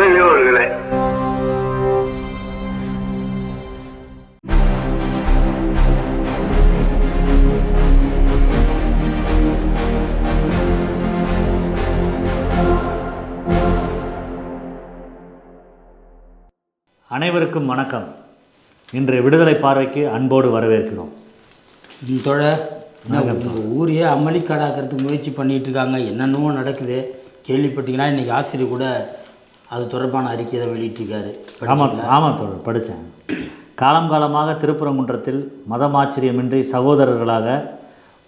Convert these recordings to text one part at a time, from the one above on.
பெரியோர்களே. அனைவருக்கும் வணக்கம். இன்றைய விடுதலை பார்வைக்கு அன்போடு வரவேற்கிறோம். இதோட உங்கள் ஊரையே அமளிக்காடாக்கிறதுக்கு முயற்சி பண்ணிட்டு இருக்காங்க. என்னென்னவோ நடக்குது. கேள்விப்பட்டீங்கன்னா இன்றைக்கி ஆசிரியர் கூட அது தொடர்பான அறிக்கை தான் வெளியிட்டிருக்காரு. ஆமாம் ஆமாம் தோழர் படித்தேன் காலம் காலமாக திருப்பரங்குன்றத்தில் மதமாச்சரியமின்றி சகோதரர்களாக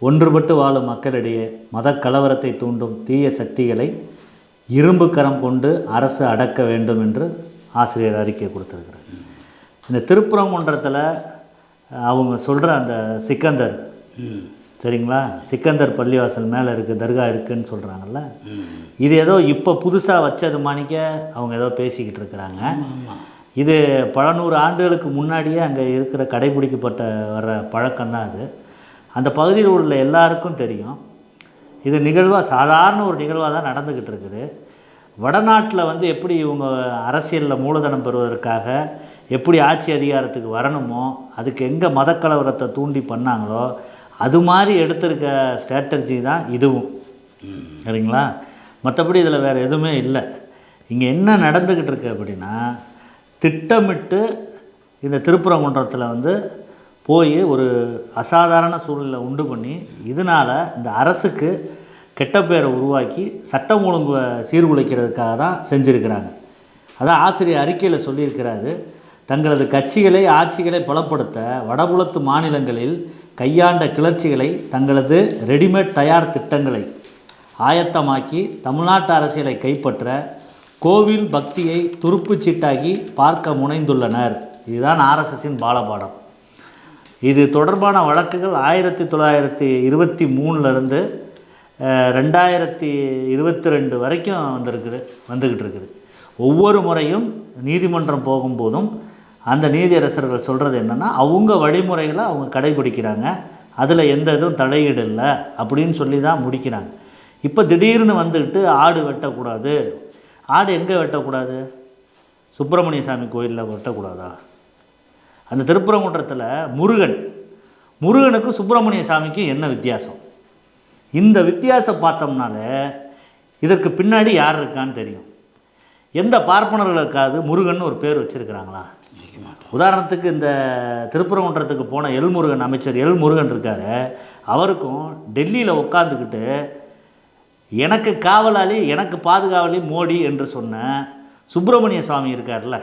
ஒன்றுபட்டு வாழும் மக்களிடையே மத கலவரத்தை தூண்டும் தீய சக்திகளை இரும்பு கரம் கொண்டு அரசு அடக்க வேண்டும் என்று ஆசிரியர் அறிக்கை கொடுத்துருக்கிறார். இந்த திருப்பரங்குன்றத்தில் அவங்க சொல்கிற அந்த சிக்கந்தர் சரிங்களா? சிக்கந்தர் பள்ளிவாசல் மேலே இருக்குது தர்கா இருக்குன்னு சொல்கிறாங்கல்ல இது ஏதோ இப்போ புதுசாக வச்சது மாணிக்க அவங்க ஏதோ பேசிக்கிட்டு இருக்கிறாங்க. இது பல நூறு ஆண்டுகளுக்கு முன்னாடியே அங்கே இருக்கிற கடைபிடிக்கப்பட்ட வர்ற பழக்கம்தான் அது. அந்த பகுதியில் உள்ள எல்லாருக்கும் தெரியும். இது நிகழ்வாக சாதாரண ஒரு நிகழ்வாக தான் நடந்துக்கிட்டு இருக்குது. வடநாட்டில் வந்து எப்படி இவங்க அரசியலில் மூலதனம் பெறுவதற்காக எப்படி ஆட்சி அதிகாரத்துக்கு வரணுமோ அதுக்கு எங்கே மதக்கலவரத்தை தூண்டி பண்ணாங்களோ அது மாதிரி எடுத்திருக்க ஸ்ட்ராட்டஜி தான் இதுவும். சரிங்களா? மற்றபடி இதில் வேறு எதுவுமே இல்லை. இங்கே என்ன நடந்துக்கிட்டு இருக்கு அப்படின்னா திட்டமிட்டு இந்த திருப்புறங்குன்றத்தில் வந்து போய் ஒரு அசாதாரண சூழ்நிலை உண்டு பண்ணி இதனால் இந்த அரசுக்கு கெட்ட பேரை உருவாக்கி சட்டம் ஒழுங்கு சீர்குலைக்கிறதுக்காக தான் செஞ்சுருக்கிறாங்க. அதான் ஆசிரியர் அறிக்கையில் சொல்லியிருக்கிறாரு. தங்களது கட்சிகளை ஆட்சிகளை பலப்படுத்த வடபுலத்து மாநிலங்களில் கையாண்ட கிளர்ச்சிகளை தங்களது ரெடிமேட் தயார் திட்டங்களை ஆயத்தமாக்கி தமிழ்நாட்டு அரசியலை கைப்பற்ற கோவில் பக்தியை துருப்பு சீட்டாகி பார்க்க முனைந்துள்ளனர். இதுதான் ஆர்எஸ்எஸின் பாலபாடம். இது தொடர்பான வழக்குகள் ஆயிரத்தி தொள்ளாயிரத்தி இருபத்தி மூணுலேருந்து ரெண்டாயிரத்தி இருபத்தி ரெண்டு வரைக்கும் வந்திருக்குது வந்துக்கிட்டு இருக்குது. ஒவ்வொரு முறையும் நீதிமன்றம் போகும்போதும் அந்த நீதியரசர்கள் சொல்கிறது என்னென்னா அவங்க வழிமுறைகளை அவங்க கடைபிடிக்கிறாங்க. அதில் எந்த இதுவும் தலையீடு இல்லை அப்படின்னு சொல்லி தான் முடிக்கிறாங்க. இப்போ திடீர்னு வந்துக்கிட்டு ஆடு வெட்டக்கூடாது. ஆடு எங்கே வெட்டக்கூடாது? சுப்பிரமணிய சாமி கோயிலில் வெட்டக்கூடாதா? அந்த திருப்புறங்குன்றத்தில் முருகன். முருகனுக்கும் சுப்பிரமணிய சாமிக்கும் என்ன வித்தியாசம்? இந்த வித்தியாசம் பார்த்தோம்னாலே இதற்கு பின்னாடி யார் இருக்கான்னு தெரியும். எந்த பார்ப்பனர்களுக்காவது முருகன் ஒரு பேர் வச்சுருக்கிறாங்களா? உதாரணத்துக்கு இந்த திருப்பரங்குன்றத்துக்கு போன எல்முருகன் அமைச்சர் எல்முருகன் இருக்காரு அவருக்கும் டெல்லியில் உட்காந்துக்கிட்டு எனக்கு காவலாளி எனக்கு பாதுகாவலி மோடி என்று சொன்ன சுப்பிரமணிய சுவாமி இருக்கார்ல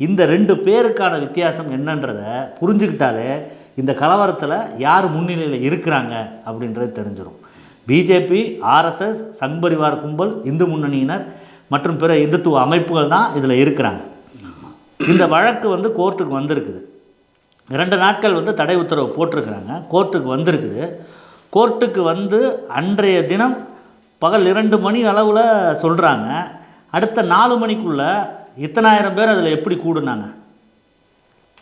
இந்த ரெண்டு பேருக்கான வித்தியாசம் என்னன்றதை புரிஞ்சுக்கிட்டாலே இந்த கலவரத்தில் யார் முன்னிலையில் இருக்கிறாங்க அப்படின்றது தெரிஞ்சிடும் பிஜேபி ஆர்எஸ்எஸ் சங்பரிவார் கும்பல் இந்து முன்னணியினர் மற்றும் பிற இந்துத்துவ அமைப்புகள் தான் இதில் இருக்கிறாங்க. இந்த வழக்கு வந்து கோர்ட்டுக்கு வந்திருக்குது. இரண்டு நாட்கள் வந்து தடை உத்தரவு போட்டிருக்கிறாங்க. கோர்ட்டுக்கு வந்திருக்குது. கோர்ட்டுக்கு வந்து அன்றைய தினம் பகல் இரண்டு மணி அளவில் சொல்கிறாங்க அடுத்த நாலு மணிக்குள்ளே இத்தனாயிரம் பேர் அதில் எப்படி கூடுனாங்க?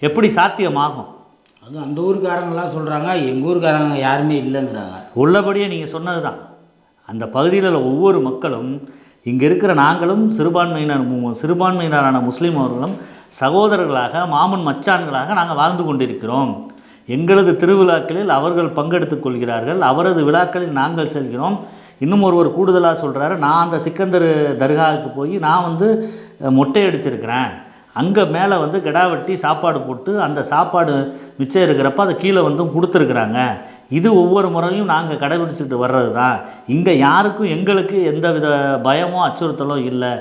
எப்படி சாத்தியமாகும்? அது அந்த ஊருக்காரங்களாம் சொல்கிறாங்க எங்கள் ஊருக்காரங்க யாருமே இல்லைங்கிறாங்க. உள்ளபடியே நீங்கள் சொன்னது தான் அந்த பகுதியில் உள்ள ஒவ்வொரு மக்களும் இங்கே இருக்கிற நாங்களும் சிறுபான்மையினர் சிறுபான்மையினரான முஸ்லீம் அவர்களும் சகோதரர்களாக மாமன் மச்சான்களாக நாங்கள் வாழ்ந்து கொண்டிருக்கிறோம். எங்களது திருவிழாக்களில் அவர்கள் பங்கெடுத்துக் கொள்கிறார்கள். அவரது விழாக்களில் நாங்கள் செல்கிறோம். இன்னும் ஒருவர் கூடுதலாக சொல்கிறாரு நான் அந்த சிக்கந்தர் தர்காவுக்கு போய் நான் வந்து மொட்டை அடிச்சிருக்கிறேன். அங்கே மேலே வந்து கிடா வெட்டி சாப்பாடு போட்டு அந்த சாப்பாடு மிச்சம் இருக்கிறப்ப அதை கீழே வந்து கொடுத்துருக்குறாங்க. இது ஒவ்வொரு முறையும் நாங்கள் கடைபிடிச்சிட்டு வர்றது தான் இங்கே யாருக்கும் எங்களுக்கு எந்த வித பயமோ அச்சுறுத்தலோ இல்லை.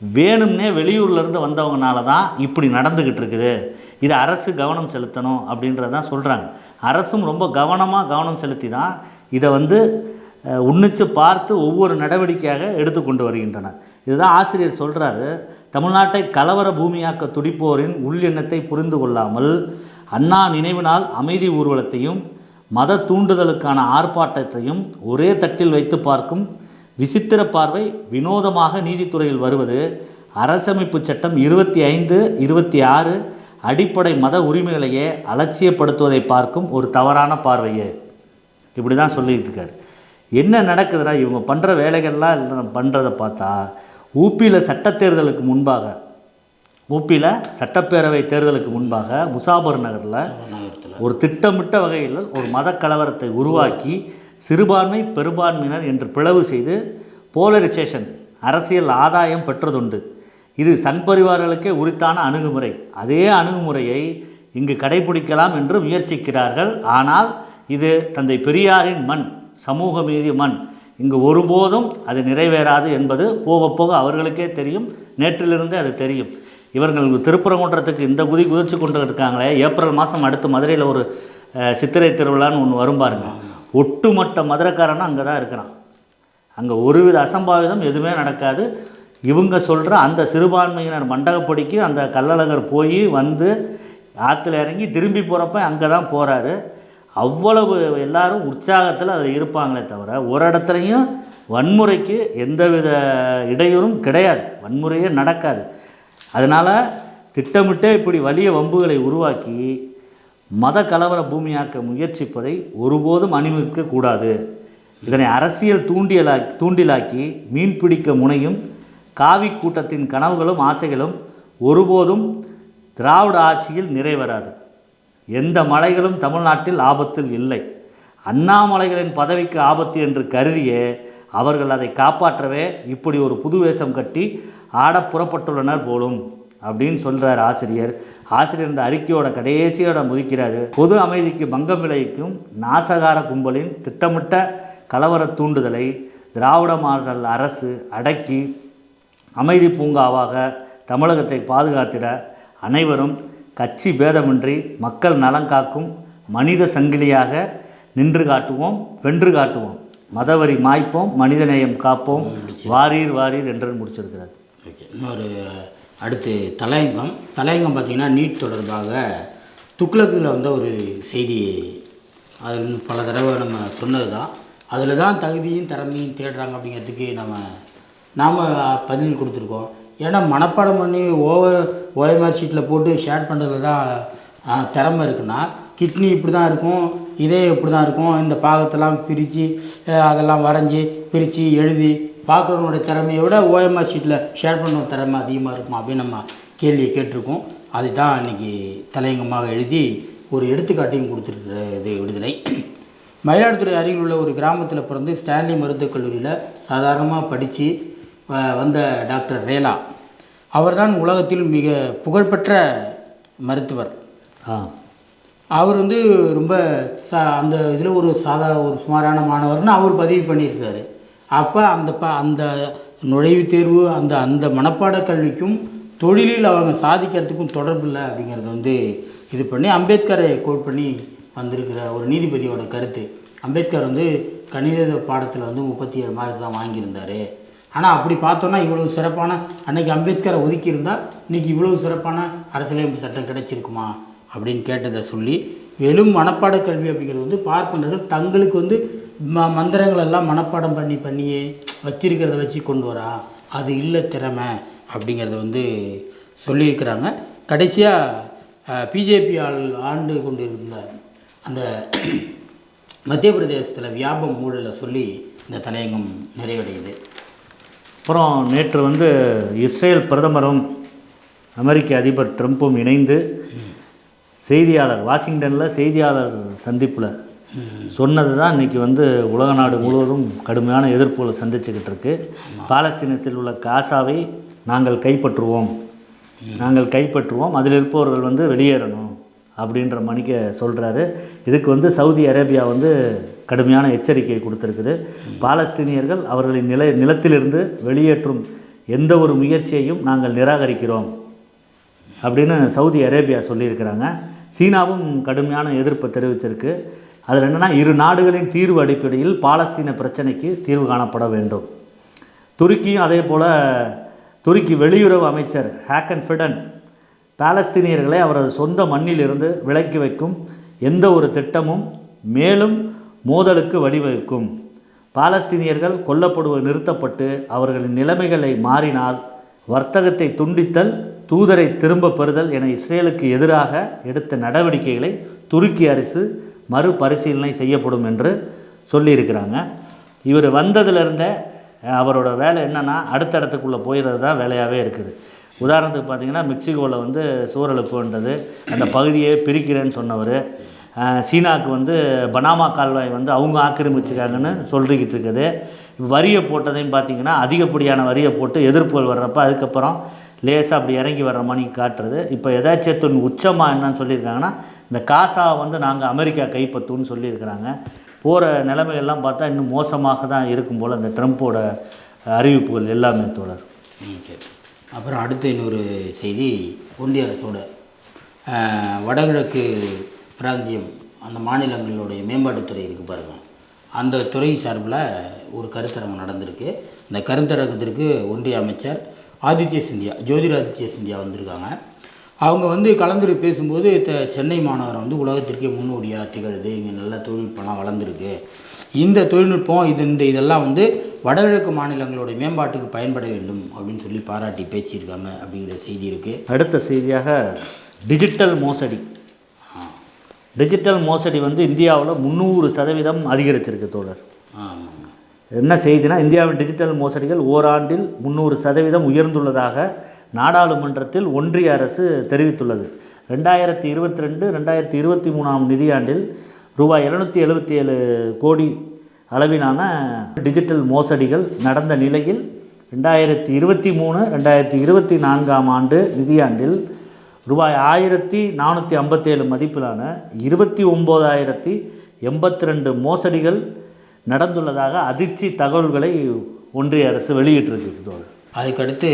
வேணும்னே வெளியூர்லேருந்து வந்தவங்கனால தான் இப்படி நடந்துக்கிட்டு இருக்குது இது அரசு கவனம் செலுத்தணும் அப்படின்றது தான் சொல்கிறாங்க அரசும் ரொம்ப கவனமாக கவனம் செலுத்தி தான் இதை வந்து உன்னிச்சு பார்த்து ஒவ்வொரு நடவடிக்கையாக எடுத்துக்கொண்டு வருகின்றனர். இதுதான் ஆசிரியர் சொல்கிறாரு தமிழ்நாட்டை கலவர பூமியாக்க துடிப்போரின் உள் எண்ணத்தை புரிந்து கொள்ளாமல் அண்ணா நினைவினால் அமைதி ஊர்வலத்தையும் மத தூண்டுதலுக்கான ஆர்ப்பாட்டத்தையும் ஒரே தட்டில் வைத்து பார்க்கும் விசித்திர பார்வை வினோதமாக நீதித்துறையில் வருவது அரசமைப்பு சட்டம் இருபத்தி ஐந்து இருபத்தி ஆறு அடிப்படை மத உரிமைகளையே அலட்சியப்படுத்துவதை பார்க்கும் ஒரு தவறான பார்வையே. இப்படி தான் சொல்லிட்டு இருக்காரு. என்ன நடக்குதுன்னா இவங்க பண்ணுற வேலைகள்லாம் பண்ணுறதை பார்த்தா ஊப்பியில் சட்டத் தேர்தலுக்கு முன்பாக ஊப்பியில் சட்டப்பேரவை தேர்தலுக்கு முன்பாக முசாபர் நகரில் ஒரு திட்டமிட்ட வகையில் ஒரு மத கலவரத்தை உருவாக்கி சிறுபான்மை பெரும்பான்மையினர் என்று பிளவு செய்து போலரைசேஷன் அரசியல் ஆதாயம் பெற்றதுண்டு. இது சண்பரிவார்களுக்கே உரித்தான அணுகுமுறை. அதே அணுகுமுறையை இங்கு கடைபிடிக்கலாம் என்று முயற்சிக்கிறார்கள். ஆனால் இது தந்தை பெரியாரின் மண் சமூக மீதி மண். இங்கு ஒருபோதும் அது நிறைவேறாது என்பது போக போக அவர்களுக்கே தெரியும். நேற்றிலிருந்தே அது தெரியும். இவர்கள் திருப்பரங்குன்றத்துக்கு இந்த குதி குதிச்சு கொண்டு இருக்காங்களே. ஏப்ரல் மாதம் அடுத்து மதுரையில் ஒரு சித்திரை திருவிழான்னு ஒன்று வரும் பாருங்கள் ஒட்டுமொத்த மதுரக்காரனும் அங்கே தான் இருக்கிறான். அங்கே ஒருவித அசம்பாவிதம் எதுவுமே நடக்காது. இவங்க சொல்கிற அந்த சிறுபான்மையினர் மண்டகப்படிக்கு அந்த கள்ளழகர் போய் வந்து ஆற்றுல இறங்கி திரும்பி போகிறப்ப அங்கே தான் போகிறாரு அவ்வளவு எல்லாரும் உற்சாகத்தில் அதில் இருப்பாங்களே தவிர ஒரு இடத்துலையும் வன்முறைக்கு எந்தவித இடையூறும் கிடையாது. வன்முறையே நடக்காது. அதனால் திட்டமிட்டே இப்படி வலிய வம்புகளை உருவாக்கி மத கலவர பூமியாக்க முயற்சிப்பதை ஒருபோதும் அனுமதிக்கக்கூடாது இதனை அரசியல் தூண்டியலா தூண்டிலாக்கி மீன் பிடிக்க முனையும் காவி கூட்டத்தின் கனவுகளும் ஆசைகளும் ஒருபோதும் திராவிட ஆட்சியில் நிறைவேறாது எந்த மலைகளும் தமிழ்நாட்டில் ஆபத்தில் இல்லை. அண்ணாமலைகளின் பதவிக்கு ஆபத்து என்று கருதியே அவர்கள் அதை காப்பாற்றவே இப்படி ஒரு புது வேஷம் கட்டி ஆட புறப்பட்டுள்ளனர் போலும். அப்படின்னு சொல்கிறார் ஆசிரியர். ஆசிரியர் இந்த அறிக்கையோட கடைசியோட முதிக்கிறாரு பொது அமைதிக்கு பங்கம் விளைவிக்கும் நாசகார கும்பலின் திட்டமிட்ட கலவர தூண்டுதலை திராவிட மாடல் அரசு அடக்கி அமைதி பூங்காவாக தமிழகத்தை பாதுகாத்திட அனைவரும் கட்சி பேதமின்றி மக்கள் நலன் காக்கும் மனித சங்கிலியாக நின்று காட்டுவோம் வென்று காட்டுவோம். மதவரி மாய்ப்போம் மனிதநேயம் காப்போம். வாரீர் வாரீர் என்று முடிச்சிருக்கிறார். ஓகே. இன்னொரு அடுத்து தலையங்கம். தலையங்கம் பார்த்திங்கன்னா நீட் தொடர்பாக துக்ளக்கில் வந்த ஒரு செய்தி. அதில் பல தடவை நம்ம சொன்னது தான் அதில் தான் தகுதியும் திறமையும் தேடுறாங்க அப்படிங்கிறதுக்கு நம்ம நாம் பதில் கொடுத்துருக்கோம். ஏன்னா மனப்பாடம் பண்ணி ஓவர் ஓஎம்ஆர் ஷீட்டில் போட்டு ஷேர் பண்ணுறதுல தான் திறமை இருக்குன்னா கிட்னி இப்படி தான் இருக்கும் இதே இப்படி தான் இருக்கும் இந்த பாகத்தெல்லாம் பிரித்து அதெல்லாம் வரைஞ்சி பிரித்து எழுதி பார்க்குறவனுடைய திறமையை விட ஓஎம்ஆர் ஷீட்டில் ஷேர் பண்ணுற திறமை அதிகமாக இருக்குமா அப்படின்னு நம்ம கேள்வியை கேட்டிருக்கோம். அதுதான் இன்னைக்கு தலையங்கமாக எழுதி ஒரு எடுத்துக்காட்டையும் கொடுத்துருக்கிறது விடுதலை. மயிலாடுதுறை அருகில் உள்ள ஒரு கிராமத்தில் பிறந்து ஸ்டான்லி மருத்துவக் கல்லூரியில் சாதாரணமாக படித்து வந்த டாக்டர் ரேலா. அவர்தான் உலகத்தில் மிக புகழ்பெற்ற மருத்துவர். அவர் வந்து ரொம்ப சா அந்த இதில் ஒரு சாதா ஒரு சுமாரான மாணவர்னு அவர் பதிவு பண்ணியிருக்காரு அப்போ அந்த ப அந்த நுழைவுத் தேர்வு அந்த அந்த மனப்பாட கல்விக்கும் தொழிலில் அவங்க சாதிக்கிறதுக்கும் தொடர்பு இல்லை அப்படிங்கிறத வந்து இது பண்ணி அம்பேத்கரை கோட் பண்ணி வந்திருக்கிற ஒரு நீதிபதியோட கருத்து. அம்பேத்கர் வந்து கணித பாடத்தில் வந்து முப்பத்தி ஏழு மார்க் தான் வாங்கியிருந்தார். ஆனால் அப்படி பார்த்தோன்னா இவ்வளவு சிறப்பான அன்னைக்கு அம்பேத்கரை ஒதுக்கியிருந்தா இன்றைக்கி இவ்வளவு சிறப்பான அரசியலமைப்பு சட்டம் கிடைச்சிருக்குமா அப்படின்னு கேட்டதை சொல்லி வெறும் மனப்பாட கல்வி அப்படிங்கிறது வந்து பார்ப்பனர்கள் தங்களுக்கு வந்து ம மந்திரங்கள் எல்லாம் மனப்பாடம் பண்ணி பண்ணியே வச்சிருக்கிறத வச்சு கொண்டு வரா. அது இல்லை திறமை அப்படிங்கிறத வந்து சொல்லியிருக்கிறாங்க. கடைசியாக பிஜேபி ஆள் ஆண்டு கொண்டு இருந்த அந்த மத்திய பிரதேசத்தில் வியாபம் ஊழலை சொல்லி இந்த தலையங்கம் நிறைவடையுது. அப்புறம் நேற்று வந்து இஸ்ரேல் பிரதமரும் அமெரிக்க அதிபர் ட்ரம்ப்பும் இணைந்து செய்தியாளர் வாஷிங்டனில் செய்தியாளர் சந்திப்பில் சொன்னது தான் இன்றைக்கி வந்து உலக நாடு முழுவதும் கடுமையான எதிர்ப்புகளை சந்திச்சுக்கிட்டு இருக்கு பாலஸ்தீனத்தில் உள்ள காசாவை நாங்கள் கைப்பற்றுவோம். நாங்கள் கைப்பற்றுவோம். அதில் இருப்பவர்கள் வந்து வெளியேறணும் அப்படின்ற மணிக்க சொல்கிறாரு இதுக்கு வந்து சவுதி அரேபியா வந்து கடுமையான எச்சரிக்கை கொடுத்துருக்குது. பாலஸ்தீனியர்கள் அவர்களின் நில நிலத்திலிருந்து வெளியேற்றும் எந்த ஒரு முயற்சியையும் நாங்கள் நிராகரிக்கிறோம் அப்படின்னு சவுதி அரேபியா சொல்லியிருக்கிறாங்க. சீனாவும் கடுமையான எதிர்ப்பை தெரிவிச்சிருக்கு. அதில் என்னென்னா இரு நாடுகளின் தீர்வு அடிப்படையில் பாலஸ்தீன பிரச்சனைக்கு தீர்வு காணப்பட வேண்டும். துருக்கியும் அதே போல் துருக்கி வெளியுறவு அமைச்சர் ஹேக்கன் ஃபிடன் பாலஸ்தீனியர்களை அவரது சொந்த மண்ணிலிருந்து விலக்கி வைக்கும் எந்த ஒரு திட்டமும் மேலும் மோதலுக்கு வழிவகுக்கும். பாலஸ்தீனியர்கள் கொல்லப்படுவது நிறுத்தப்பட்டு அவர்களின் நிலைமைகளை மாறினால் வர்த்தகத்தை துண்டித்தல் தூதரை திரும்ப பெறுதல் என இஸ்ரேலுக்கு எதிராக எடுத்த நடவடிக்கைகளை துருக்கி அரசு மறுபரிசீலனை செய்யப்படும் என்று சொல்லியிருக்கிறாங்க. இவர் வந்ததுலேருந்தே அவரோட வேலை என்னென்னா அடுத்த இடத்துக்குள்ளே போயிடுறது தான் வேலையாகவே இருக்குது. உதாரணத்துக்கு பார்த்தீங்கன்னா மெக்சிகோவில் வந்து சூழலுப்புன்றது அந்த பகுதியை பிரிக்கிறேன்னு சொன்னவர். சீனாவுக்கு வந்து பனாமா கால்வாய் வந்து அவங்க ஆக்கிரமிச்சிருக்காங்கன்னு சொல்லிக்கிட்டு இருக்குது. வரியை போட்டதையும் பார்த்தீங்கன்னா அதிகப்படியான வரியை போட்டு எதிர்ப்புகள் வர்றப்ப அதுக்கப்புறம் லேசாக அப்படி இறங்கி வர்ற மாதிரி காட்டுறது. இப்போ எதாச்சியத்தின் உச்சமாக என்னன்னு சொல்லியிருக்காங்கன்னா இந்த காசாவை வந்து நாங்கள் அமெரிக்கா கைப்பற்றுன்னு சொல்லியிருக்கிறாங்க. போகிற நிலைமையெல்லாம் பார்த்தா இன்னும் மோசமாக தான் இருக்கும் போல் அந்த ட்ரம்ப்போட அறிவிப்புகள் எல்லாமே தோழர். அப்புறம் அடுத்து இன்னொரு செய்தி ஒன்றிய அரசோட வடகிழக்கு பிராந்தியம் அந்த மாநிலங்களுடைய மேம்பாட்டுத்துறை இருக்குது பாருங்கள் அந்த துறை சார்பில் ஒரு கருத்தரங்கம் நடந்திருக்கு. இந்த கருத்தரங்கத்திற்கு ஒன்றிய அமைச்சர் ஆதித்ய சிந்தியா ஜோதிராதித்ய சிந்தியா வந்திருக்காங்க. அவங்க வந்து கலந்து பேசும்போது சென்னை மாநகரம் வந்து உலகத்திற்கே முன்னோடியாக திகழுது. இங்கே நல்ல தொழில்நுட்பம்லாம் வளர்ந்துருக்கு. இந்த தொழில்நுட்பம் இது இந்த இதெல்லாம் வந்து வடகிழக்கு மாநிலங்களோட மேம்பாட்டுக்கு பயன்பட வேண்டும் அப்படின்னு சொல்லி பாராட்டி பேசியிருக்காங்க அப்படிங்கிற செய்தி இருக்குது அடுத்த செய்தியாக டிஜிட்டல் மோசடி. டிஜிட்டல் மோசடி வந்து இந்தியாவில் முந்நூறு சதவீதம் அதிகரிச்சிருக்கு தோழர். என்ன செய்தினா இந்தியாவின் டிஜிட்டல் மோசடிகள் ஓராண்டில் முந்நூறு சதவீதம் உயர்ந்துள்ளதாக நாடாளுமன்றத்தில் ஒன்றிய அரசு தெரிவித்துள்ளது. ரெண்டாயிரத்தி இருபத்தி ரெண்டு ரெண்டாயிரத்தி இருபத்தி மூணாம் நிதியாண்டில் ரூபாய் இரநூத்தி எழுபத்தி ஏழு கோடி அளவிலான டிஜிட்டல் மோசடிகள் நடந்த நிலையில் ரெண்டாயிரத்தி இருபத்தி மூணு ரெண்டாயிரத்தி இருபத்தி நான்காம் ஆண்டு நிதியாண்டில் ரூபாய் ஆயிரத்தி நானூற்றி ஐம்பத்தேழு மதிப்பிலான இருபத்தி ஒம்போதாயிரத்தி எண்பத்தி ரெண்டு மோசடிகள் நடந்துள்ளதாக அதிர்ச்சி தகவல்களை ஒன்றிய அரசு வெளியிட்டிருக்கு அதுக்கடுத்து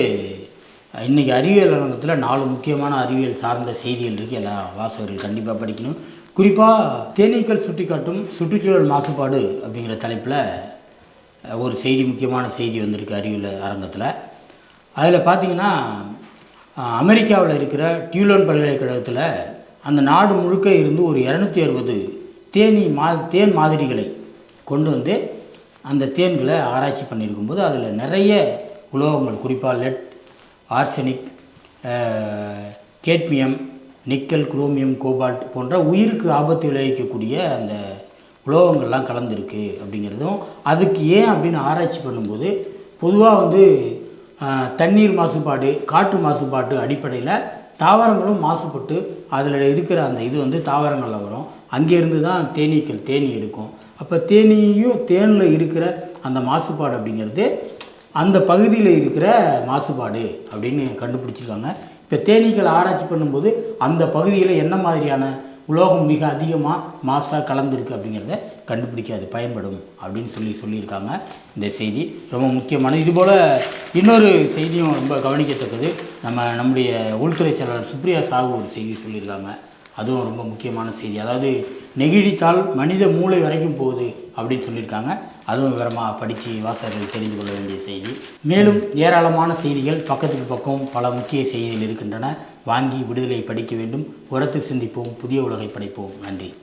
இன்றைக்கி அறிவியல் அரங்கத்தில் நாலு முக்கியமான அறிவியல் சார்ந்த செய்திகள் இருக்குது எல்லா வாசகர்கள் கண்டிப்பாக படிக்கணும். குறிப்பாக தேனீக்கள் சுட்டிக்காட்டும் சுற்றுச்சூழல் மாசுபாடு அப்படிங்கிற தலைப்பில் ஒரு செய்தி முக்கியமான செய்தி வந்திருக்கு அறிவியல் அரங்கத்தில். அதில் பார்த்தீங்கன்னா அமெரிக்காவில் இருக்கிற டியூலன் பல்கலைக்கழகத்தில் அந்த நாடு முழுக்க இருந்து ஒரு இரநூத்தி அறுபது தேனி மா தேன் மாதிரிகளை கொண்டு வந்து அந்த தேன்களை ஆராய்ச்சி பண்ணியிருக்கும்போது அதில் நிறைய உலோகங்கள் குறிப்பாக lead arsenic cadmium nickel chromium cobalt போன்ற உயிருக்கு ஆபத்து விளைவிக்கக்கூடிய அந்த உலோகங்கள்லாம் கலந்துருக்கு அப்படிங்கிறதும் அதுக்கு ஏன் அப்படின்னு ஆராய்ச்சி பண்ணும்போது பொதுவாக வந்து தண்ணீர் மாசுபாடு காற்று மாசுபாட்டு அடிப்படையில் தாவரங்களும் மாசுபட்டு அதில் இருக்கிற அந்த இது வந்து தாவரங்களில் வரும். அங்கேருந்து தான் தேனீக்கள் தேனீ எடுக்கும். அப்போ தேனியும் தேனில் இருக்கிற அந்த மாசுபாடு அப்படிங்கிறது அந்த பகுதியில் இருக்கிற மாசுபாடு அப்படின்னு கண்டுபிடிச்சிருக்காங்க. இப்போ தேனீக்கள் ஆராய்ச்சி பண்ணும்போது அந்த பகுதியில் என்ன மாதிரியான உலோகம் மிக அதிகமாக மாசாக கலந்துருக்கு அப்படிங்கிறத கண்டுபிடிக்க அது பயன்படும் அப்படின்னு சொல்லி சொல்லியிருக்காங்க இந்த செய்தி. ரொம்ப முக்கியமான இதுபோல் இன்னொரு செய்தியும் ரொம்ப கவனிக்கத்தக்கது. நம்ம நம்முடைய உள்துறை செயலாளர் சுப்ரியா சாகு ஒரு செய்தி சொல்லியிருக்காங்க. அதுவும் ரொம்ப முக்கியமான செய்தி. அதாவது நெகிழித்தால் மனித மூளை வரைக்கும் போகுது. அப்படின்னு சொல்லியிருக்காங்க. அதுவும் விவரமாக படித்து வாசகர்கள் தெரிந்து கொள்ள வேண்டிய செய்தி. மேலும் ஏராளமான செய்திகள் பக்கத்துக்கு பக்கம் பல முக்கிய செய்திகள் இருக்கின்றன. வாங்கி விடுதலை படிக்க வேண்டும். உரத்து சிந்திப்போம். புதிய உலகை படைப்போம். நன்றி.